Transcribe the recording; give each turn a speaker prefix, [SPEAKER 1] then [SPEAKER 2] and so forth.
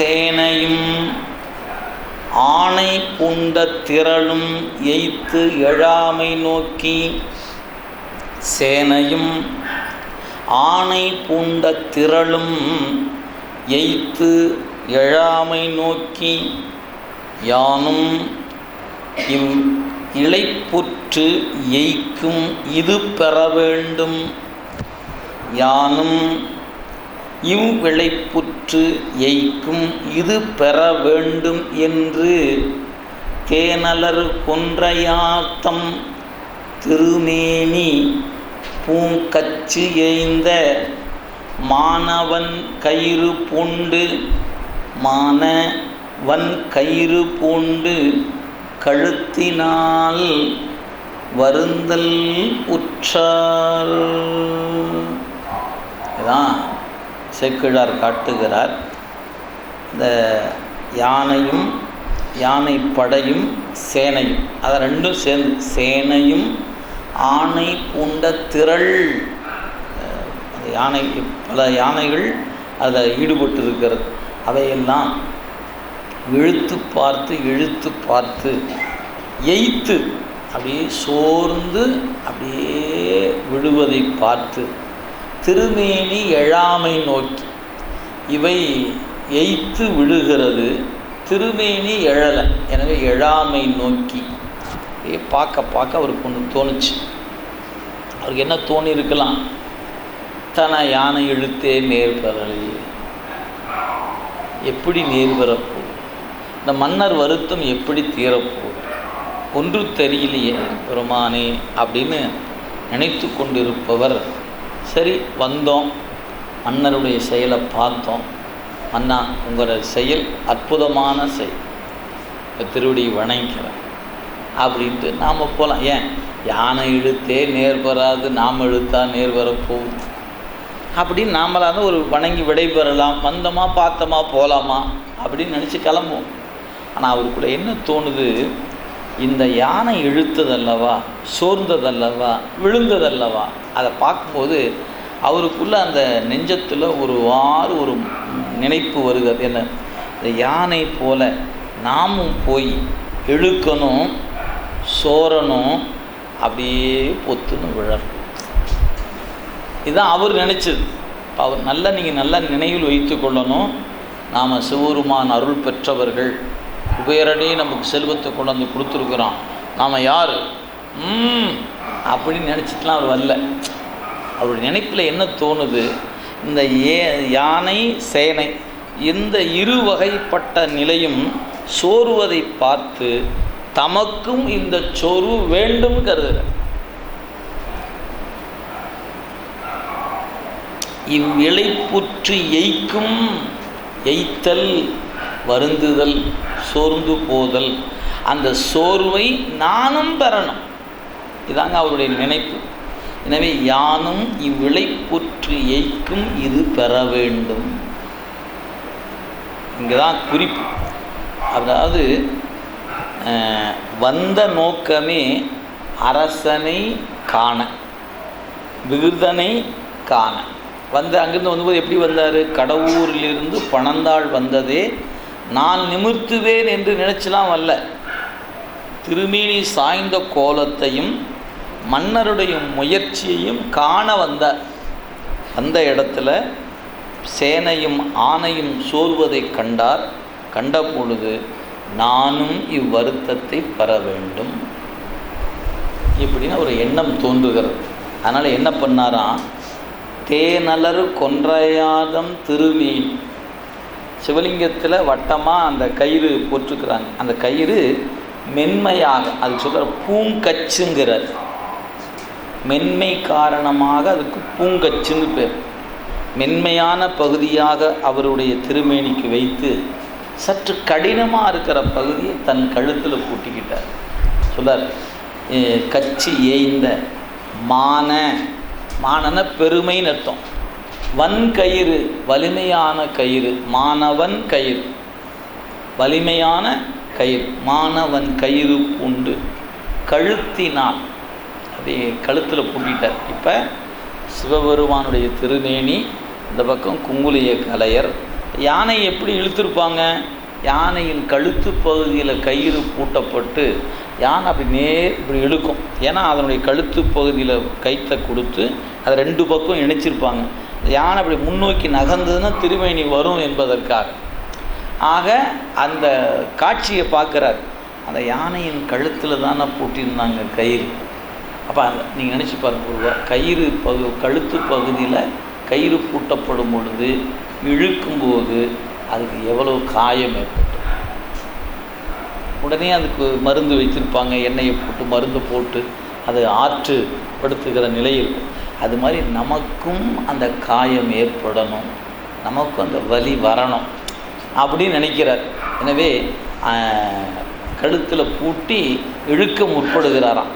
[SPEAKER 1] சேனையும் ஆணை பூண்ட திரளும் எய்த்து எழாமை நோக்கி சேனையும் ஆணை பூண்ட திரளும் எய்த்து எழாமை நோக்கி யானும் இவ் இழைப்புற்று எய்க்கும் இது பெற வேண்டும். யானும் இவ்விளைப்புற்று எய்க்கும் இது பெற வேண்டும் என்று தேனலர் கொன்றையார்த்தம் திருமேனி பூங்கச்சு எய்ந்த மாணவன் கயிறு பூண்டு மானவன் கயிறு பூண்டு கழுத்தினால் வருந்தல் உற்றார். சேக்கிழார் காட்டுகிறார். இந்த யானையும் யானை படையும் சேனையும் அதை ரெண்டும் சேர்ந்து சேனையும் ஆணை பூண்ட திரள். அந்த யானை பல யானைகள் அதில் ஈடுபட்டு இருக்கிறது அவையெல்லாம் இழுத்து பார்த்து இழுத்து பார்த்து எய்த்து அப்படியே சோர்ந்து அப்படியே விழுவதை பார்த்து திருமேனி எழாமை நோக்கி. இவை எய்த்து விழுகிறது. திருமேனி எழலை. எனவே எழாமை நோக்கி. பார்க்க பார்க்க அவருக்கு ஒன்று தோணுச்சு. அவருக்கு என்ன தோணி இருக்கலாம்? தன யானை இழுத்தே நேர் பெறலையே எப்படி நேர் பெறப்போகுது இந்த மன்னர் வருத்தம் எப்படி தீரப்போகுது? ஒன்று தெரியலையே பெருமானே அப்படின்னு நினைத்து கொண்டிருப்பவர் சரி வந்தோம். அண்ணருடைய செயலை பார்த்தோம். அண்ணா உங்களோட செயல் அற்புதமான செயல். திருவடி வணங்கிறேன் அப்படின்ட்டு நாம் போகலாம் ஏன்? யானை இழுத்தே நேர் வராது நாம் இழுத்தா நேர் வரப்போகுது. அப்படின்னு நாமளாக ஒரு வணங்கி விடைபெறலாம். வந்தோமா பார்த்தோமா போகலாமா அப்படின்னு நினச்சி கிளம்புவோம். ஆனால் அவருக்குள்ள என்ன தோணுது? இந்த யானை இழுத்ததல்லவா சோர்ந்ததல்லவா விழுந்ததல்லவா? அதை பார்க்கும்போது அவருக்குள்ளே அந்த நெஞ்சத்தில் ஒரு வாறு ஒரு நினைப்பு வருகிறது என்ன? இந்த யானை போல நாமும் போய் இழுக்கணும் சோரணும் அப்படியே பொத்துன்னு விழணும். இதுதான் அவர் நினச்சது. இப்போ அவர் நல்லா நீங்கள் நல்லா நினைவில் வைத்து கொள்ளணும். நாம் சிவருமான் அருள் பெற்றவர்கள். குபேரனே நமக்கு செல்வத்தை கொண்டு வந்து கொடுத்துருக்குறான். நாம் யார்? அப்படின்னு நினச்சிட்டுலாம் அவர் வரல. அவருடைய நினைப்பில் என்ன தோணுது? இந்த ஏ யானை சேனை இந்த இரு வகைப்பட்ட நிலையும் சோறுவதை பார்த்து தமக்கும் இந்த சோறு வேண்டும் கருதுகிறேன் இவ்விளைப்புற்று எய்க்கும் எய்த்தல் வருந்துதல் சோர்ந்து போதல் அந்த சோர்வை நானும் பெறணும். இதாங்க அவருடைய நினைப்பு. எனவே யானும் இவ்விளைப்புற்று எய்க்கும் இது பெற வேண்டும். இங்கே தான் குறிப்பு. அதாவது வந்த நோக்கமே அரசனை காண விருதனை காண. வந்து அங்கிருந்து வந்தபோது எப்படி வந்தார்? கடவுரிலிருந்து பணந்தாள் வந்ததே நான் நிமிர்த்துவேன் என்று நினைச்சலாம் அல்ல. திருமேனி சாய்ந்த கோலத்தையும் மன்னருடைய முயற்சியையும் காண வந்த அந்த இடத்துல சேனையும் ஆணையும் சோர்வதை கண்டார். கண்ட பொழுது நானும் இவ்வருத்தத்தை பெற வேண்டும். இப்படின்னு ஒரு எண்ணம் தோன்றுகிறது. அதனால் என்ன பண்ணாராம்? தேனலர் கொன்றையாதம் திருமீன். சிவலிங்கத்தில் வட்டமாக அந்த கயிறு போட்டிருக்கிறாங்க அந்த கயிறு மென்மையாக அது சொல்கிற பூங்கச்சுங்கிறார் மென்மை காரணமாக அதுக்கு பூங்கச்சுன்னு பேர். மென்மையான பகுதியாக அவருடைய திருமேனிக்கு வைத்து சற்று கடினமாக இருக்கிற பகுதியை தன் கழுத்தில் பூட்டிக்கிட்டார். சொல்லார் கச்சி ஏய்ந்த மான. மானன பெருமைன்னு அர்த்தம். வன் கயிறு வலிமையான கயிறு மாணவன் கயிறு. வலிமையான கயிறு மாணவன் கயிறு பூண்டு. கழுத்தினால் அதே கழுத்தில் பூட்டிட்டார் இப்போ சிவபெருமானுடைய திருமேனி இந்த பக்கம் குங்குலிய கலையர் யானை எப்படி இழுத்துருப்பாங்க? யானையின் கழுத்து பகுதியில் கயிறு பூட்டப்பட்டு யானை அப்படி நேர் இப்படி இழுக்கும். ஏன்னா அதனுடைய கழுத்து பகுதியில் கைத்தை கொடுத்து அதை ரெண்டு பக்கம் இணைச்சிருப்பாங்க. யானை அப்படி முன்னோக்கி நகர்ந்ததுன்னா திருமேனி வரும் என்பதற்காக. ஆக அந்த காட்சியை பார்க்குறார். அந்த யானையின் கழுத்தில் தானே பூட்டியிருந்தாங்க கயிறு. அப்போ அந்த நீங்கள் நினச்சி பாருங்க கயிறு பகு கழுத்து பகுதியில் கயிறு பூட்டப்படும் பொழுது இழுக்கும்போது அதுக்கு எவ்வளோ காயம் ஏற்பட்டு உடனே அதுக்கு மருந்து வைத்திருப்பாங்க எண்ணெயை போட்டு மருந்து போட்டு அது ஆற்றுப்படுத்துகிற நிலை இருக்கும் அது மாதிரி நமக்கும் அந்த காயம் ஏற்படணும். நமக்கும் அந்த வலி வரணும். அப்படின்னு நினைக்கிறார். எனவே கழுத்தில் பூட்டி இழுக்க முற்படுகிறாராம்.